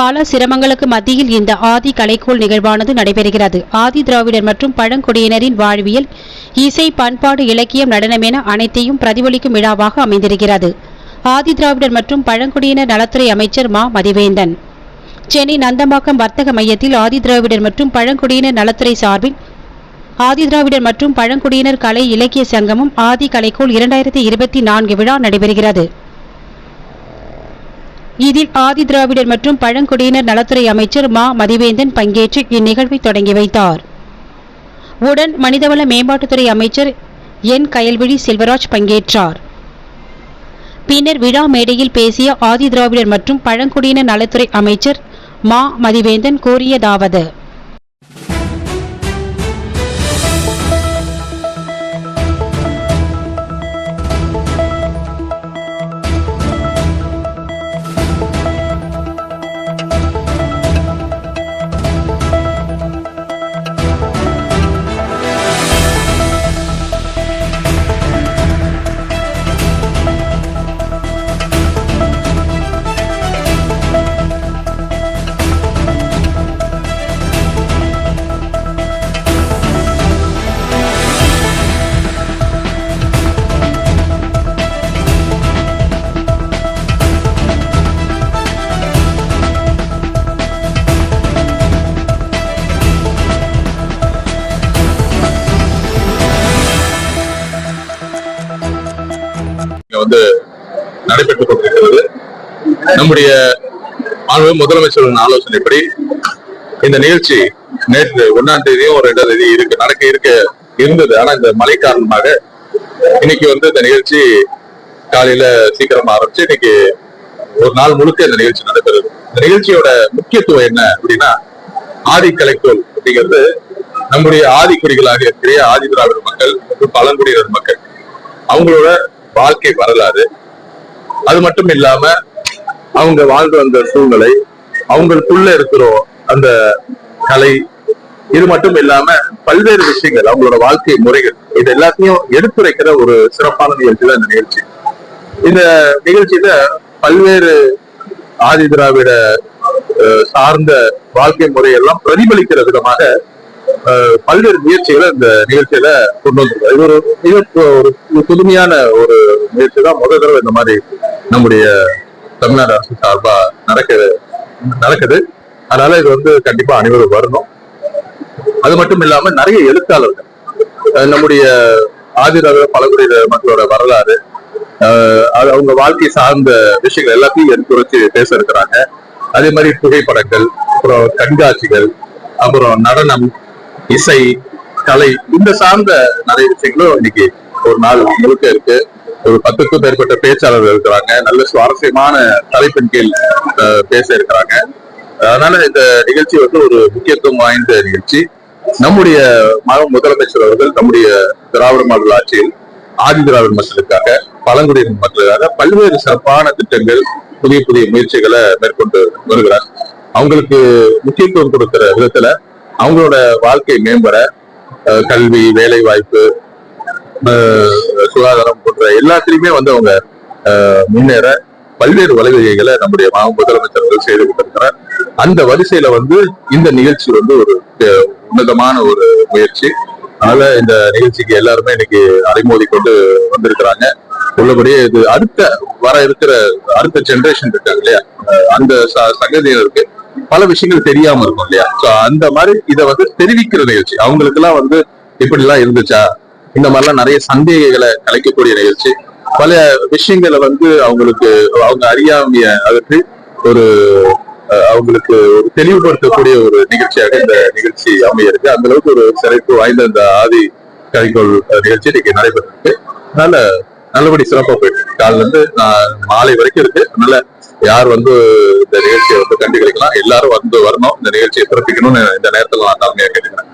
பல சிரமங்களுக்கு மத்தியில் இந்த ஆதி கலைக்கோள் நிகழ்வானது நடைபெறுகிறது. ஆதி திராவிடர் மற்றும் பழங்குடியினரின் வாழ்வியல் இசை பண்பாடு இலக்கியம் நடனம் என அனைத்தையும் பிரதிபலிக்கும் விழாவாக அமைந்திருக்கிறது. ஆதி திராவிடர் மற்றும் பழங்குடியினர் நலத்துறை அமைச்சர் மா. மதிவேந்தன். சென்னை நந்தம்பாக்கம் வர்த்தக மையத்தில் ஆதி திராவிடர் மற்றும் பழங்குடியினர் நலத்துறை சார்பில் ஆதி திராவிடர் மற்றும் பழங்குடியினர் கலை இலக்கிய சங்கமும் ஆதி கலைக்கோள் இரண்டாயிரத்தி இருபத்தி நான்கு விழா நடைபெறுகிறது. இதில் ஆதி திராவிடர் மற்றும் பழங்குடியினர் நலத்துறை அமைச்சர் மா. மதிவேந்தன் பங்கேற்று இந்நிகழ்வை தொடங்கி வைத்தார். உடன் மனிதவள மேம்பாட்டுத்துறை அமைச்சர் என். கயல்விழி செல்வராஜ் பங்கேற்றார். பின்னர் விழா மேடையில் பேசிய ஆதி திராவிடர் மற்றும் பழங்குடியினர் நலத்துறை அமைச்சர் மா. மதிவேந்தன் கூறியதாவது வந்து நடைபெற்றுக் கொண்டிருக்கிறது. நம்முடைய மாண்பு முதலமைச்சரின் ஆலோசனைப்படி இந்த நிகழ்ச்சி நேற்று ஒன்னாம் தேதியும் ஒரு ரெண்டாம் தேதி இருக்கு நடக்க இருக்க இருந்தது. ஆனா இந்த மழை காரணமாக இன்னைக்கு வந்து இந்த நிகழ்ச்சி காலையில சீக்கிரமா ஆரம்பிச்சு இன்னைக்கு ஒரு நாள் முழுக்க இந்த நிகழ்ச்சி நடைபெறுது. இந்த நிகழ்ச்சியோட முக்கியத்துவம் என்ன அப்படின்னா ஆதி கலைக்கோள் அப்படிங்கிறது நம்முடைய ஆதி குடிகளாக இருக்கிற ஆதி திராவிட மக்கள் மற்றும் பழங்குடியினர் மக்கள். அவங்களோட வாழ்க்கை வரலாறு. அது மட்டும் இல்லாம அவங்க வாழ்ந்து வந்த சூழ்நிலை அவங்களுக்குள்ள இருக்கிற அந்த கலை இது மட்டும் இல்லாம பல்வேறு விஷயங்கள் அவங்களோட வாழ்க்கை முறைகள் இது எல்லாத்தையும் எடுத்துரைக்கிற ஒரு சிறப்பான நிகழ்ச்சி தான் இந்த நிகழ்ச்சி. இந்த நிகழ்ச்சியில பல்வேறு ஆதி திராவிட அஹ், சார்ந்த வாழ்க்கை முறையெல்லாம் பிரதிபலிக்கிற விதமாக பல்வேறு முயற்சிகளை இந்த நிகழ்ச்சியில கொண்டு வந்திருக்கோம் இது ஒரு மிக ஒரு புதுமையான ஒரு முயற்சி தான். முதல் தடவை இந்த மாதிரி நம்முடைய தமிழ்நாடு அரசு சார்பா நடக்குது நடக்குது. அதனால இது வந்து கண்டிப்பா அனைவரும் வரணும். அது மட்டும் இல்லாம நிறைய எழுத்தாளர்கள் நம்முடைய ஆதிராவிட பழங்குடியின மக்களோட வரலாறு அது அவங்க வாழ்க்கை சார்ந்த விஷயங்கள் எல்லாத்தையும் எடுத்துரைச்சு பேச இருக்கிறாங்க. அதே மாதிரி புகைப்படங்கள் அப்புறம் கண்காட்சிகள் அப்புறம் நடனம் இசை கலை இந்த சார்ந்த நிறைய விஷயங்களும் இன்னைக்கு ஒரு நாள் முழுக்க இருக்கு. ஒரு பத்துக்கும் மேற்பட்ட பேச்சாளர்கள் இருக்கிறாங்க. நல்ல சுவாரஸ்யமான தலைப்பின் கீழ் அஹ், பேச இருக்கிறாங்க. அதனால இந்த நிகழ்ச்சி வந்து ஒரு முக்கியத்துவம் வாய்ந்த நிகழ்ச்சி. நம்முடைய மக முதலமைச்சர் அவர்கள் நம்முடைய திராவிட மாடல் ஆட்சியில் ஆதி திராவிட மக்களுக்காக பழங்குடியின மக்களுக்காக பல்வேறு சிறப்பான திட்டங்கள் புதிய புதிய முயற்சிகளை மேற்கொண்டு வருகிறார். அவங்களுக்கு முக்கியத்துவம் கொடுக்கிற விதத்துல அவங்களோட வாழ்க்கை மேம்பட கல்வி வேலை வாய்ப்பு சுகாதாரம் போன்ற எல்லாத்திலையுமே வந்து அவங்க முன்னேற பல்வேறு வழிவகைகளை நம்முடைய மா- செய்து கொண்டிருக்கிறார். அந்த வரிசையில வந்து இந்த நிகழ்ச்சி வந்து ஒரு உன்னதமான ஒரு முயற்சி. அதனால இந்த நிகழ்ச்சிக்கு எல்லாருமே இன்னைக்கு அலைமோதி கொண்டு வந்திருக்கிறாங்க. உள்ளபடியே இது அடுத்த வர இருக்கிற அடுத்த ஜென்ரேஷன் இருக்காங்க இல்லையா? அந்த ச- சங்கதியினருக்கு பல விஷயங்கள் தெரியாம இருக்கும் இல்லையா? சோ அந்த மாதிரி இதை வந்து தெரிவிக்கிற நிகழ்ச்சி. அவங்களுக்கு எல்லாம் வந்து இப்படி எல்லாம் இருந்துச்சா? இந்த மாதிரிலாம் நிறைய சந்தேகங்களை கலைக்கக்கூடிய நிகழ்ச்சி. பல விஷயங்களை வந்து அவங்களுக்கு அவங்க அறியாமைய அதற்கு ஒரு அவங்களுக்கு ஒரு தெளிவுபடுத்தக்கூடிய ஒரு நிகழ்ச்சியாக இந்த நிகழ்ச்சி அமைய இருக்கு அந்த அளவுக்கு ஒரு சிறப்பு வாய்ந்த இந்த ஆதி கலைக்கோள் நிகழ்ச்சி இன்னைக்கு நடைபெற்றிருக்கு. அதனால நல்லபடி சிறப்பா போயிட்டு இருக்கு. காலைல இருந்து நான் மாலை வரைக்கும் இருக்கு. அதனால யார் வந்து இந்த நிகழ்ச்சியை வந்து கண்டுகளிக்கலாம். எல்லாரும் வந்து வரணும். இந்த நிகழ்ச்சியை சிறப்பிக்கணும்னு இந்த நேரத்துல நான் தலைமையா கேட்டுக்கிறேன்.